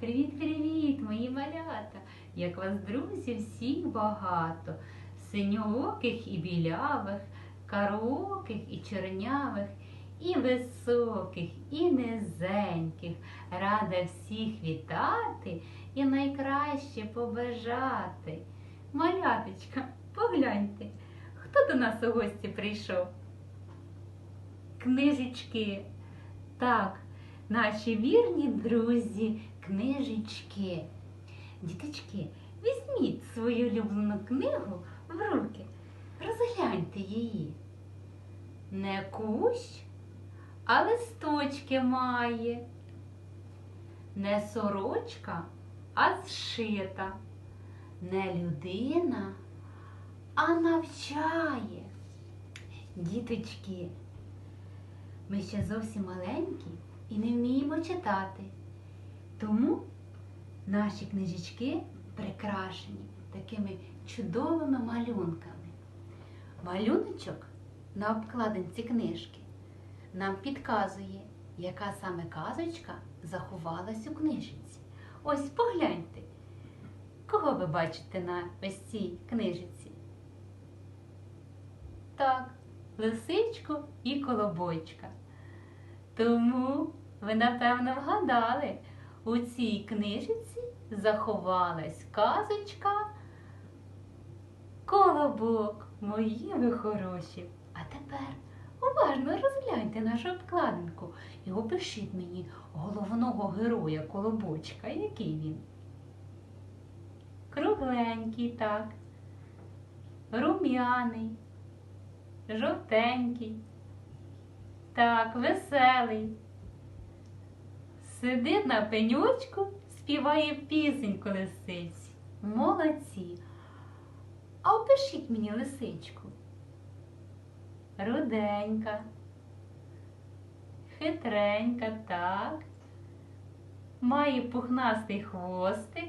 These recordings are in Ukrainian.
Привіт-привіт, мої малята! Як вас, друзі, всіх багато, синьооких і білявих, карооких і чорнявих, і високих, і низеньких. Рада всіх вітати і найкраще побажати. Маляточка, погляньте, хто до нас у гості прийшов? Книжечки. Так, наші вірні друзі, книжечки. Діточки, візьміть свою улюблену книгу в руки, розгляньте її. Не кущ, а листочки має. Не сорочка, а зшита. Не людина, а навчає. Діточки, ми ще зовсім маленькі і не вміємо читати. Тому наші книжечки прикрашені такими чудовими малюнками. Малюночок на обкладинці книжки нам підказує, яка саме казочка заховалась у книжці. Ось погляньте, кого ви бачите на ось цій книжці? Так, лисичку і колобочка. Тому ви, напевно, вгадали, у цій книжці заховалась казочка Колобок, мої ви хороші. А тепер уважно розгляньте нашу обкладинку і опишіть мені головного героя Колобочка. Який він? Кругленький, так, рум'яний, жовтенький. Так, веселий. Сидить на пеньочку, співає пісеньку лисиці. Молодці. А опишіть мені лисичку. Руденька, хитренька, так. Має пухнастий хвостик.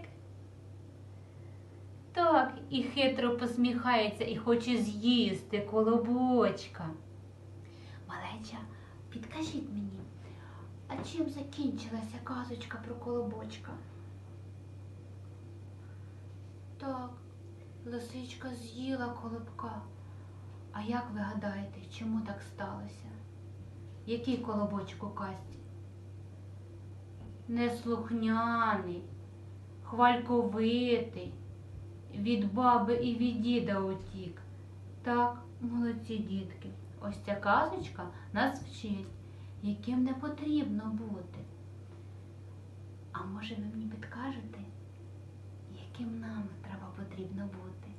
Так, і хитро посміхається і хоче з'їсти колобочка. Малеча, підкажіть мені, а чим закінчилася казочка про колобочка? Так, лисичка з'їла колобка. А як ви гадаєте, чому так сталося? Який колобочок у казці? Неслухняний, хвальковитий, від баби і від діда утік. Так, молодці дітки. Ось ця казочка нас вчить, яким не потрібно бути. А може ви мені підкажете, яким нам треба потрібно бути?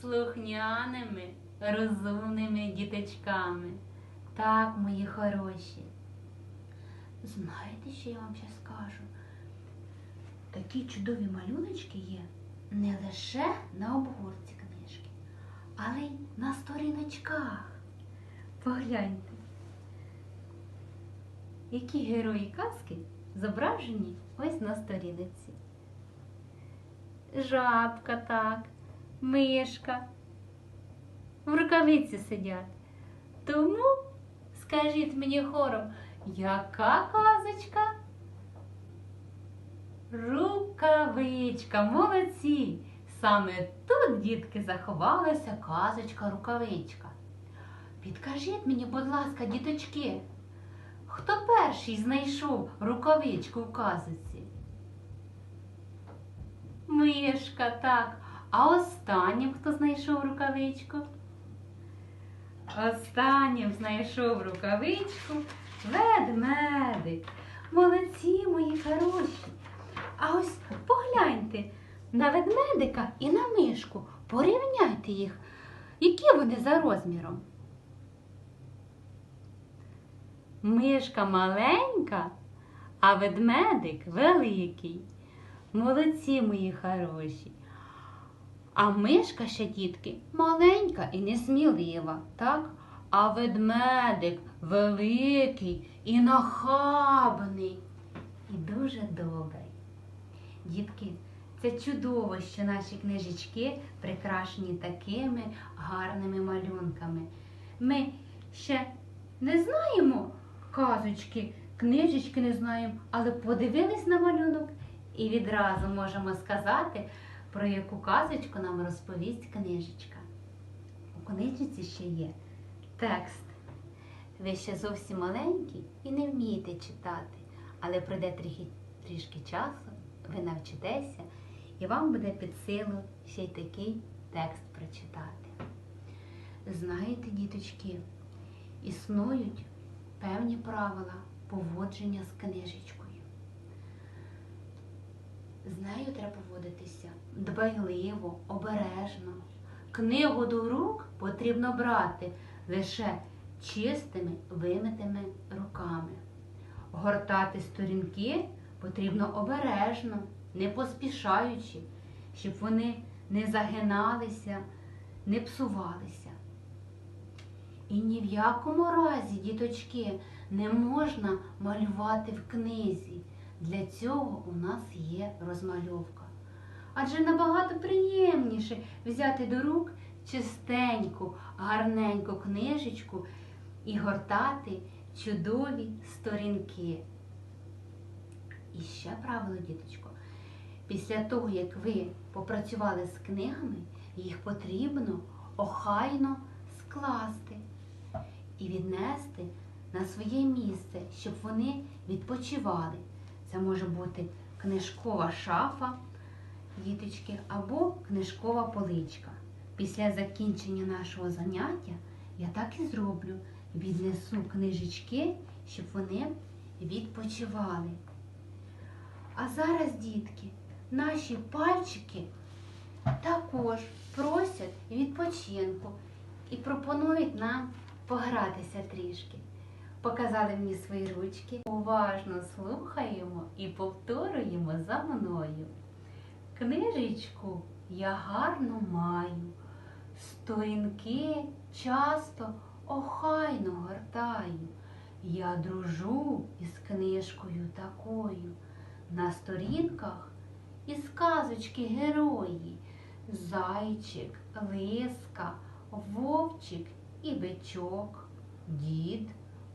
Слухняними, розумними діточками. Так, мої хороші. Знаєте, що я вам ще скажу? Такі чудові малюночки є не лише на обгорці книжки, але й на сторіночках. Погляньте, які герої казки зображені ось на сторінці. Жабка, так, мишка. В рукавиці сидять. Тому скажіть мені хором, яка казочка? Рукавичка, молодці! Саме тут, дітки, заховалася казочка рукавичка. Підкажіть мені, будь ласка, діточки, хто перший знайшов рукавичку в казочці? Мишка, так. А останнім хто знайшов рукавичку? Останнім знайшов рукавичку ведмедик. Молодці, мої хороші. А ось погляньте на ведмедика і на мишку. Порівняйте їх. Які вони за розміром? Мишка маленька, а ведмедик великий. Молодці мої хороші. А мишка ще, дітки, маленька і несмілива, так? А ведмедик великий і нахабний і дуже добрий. Дітки, це чудово, що наші книжечки прикрашені такими гарними малюнками. Ми ще не знаємо казочки книжечки не знаємо, але подивились на малюнок і відразу можемо сказати, про яку казочку нам розповість книжечка. У книжці ще є текст. Ви ще зовсім маленькі і не вмієте читати, але пройде трохи, трішки часу, ви навчитеся, і вам буде під силу ще й такий текст прочитати. Знаєте, діточки, існують певні правила поводження з книжечкою. З нею треба поводитися дбайливо, обережно. Книгу до рук потрібно брати лише чистими вимитими руками. Гортати сторінки потрібно обережно, не поспішаючи, щоб вони не загиналися, не псувалися. І ні в якому разі, діточки, не можна малювати в книзі. Для цього у нас є розмальовка. Адже набагато приємніше взяти до рук чистеньку, гарненьку книжечку і гортати чудові сторінки. І ще правило, діточко, після того, як ви попрацювали з книгами, їх потрібно охайно скласти і віднести на своє місце, щоб вони відпочивали. Це може бути книжкова шафа, діточки, або книжкова поличка. Після закінчення нашого заняття я так і зроблю. Віднесу книжечки, щоб вони відпочивали. А зараз, дітки, наші пальчики також просять відпочинку і пропонують нам погратися трішки. Показали мені свої ручки. Уважно слухаємо і повторюємо за мною. Книжечку я гарно маю, сторінки часто охайно гортаю. Я дружу із книжкою такою. На сторінках із казочки герої. Зайчик, лиска, вовчик і бичок, дід,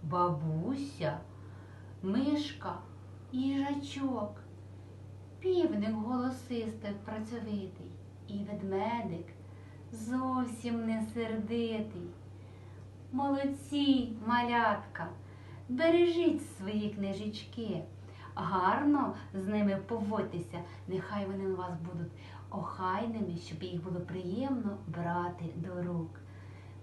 бабуся, мишка, їжачок, півник голосистий працьовитий і ведмедик зовсім не сердитий. Молодці, малятка, бережіть свої книжечки, гарно з ними поводьтеся, нехай вони у вас будуть охайними, щоб їх було приємно брати до рук.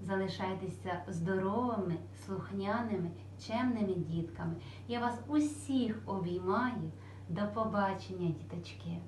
Залишайтеся здоровими, слухняними, чемними дітками. Я вас усіх обіймаю. До побачення, діточки!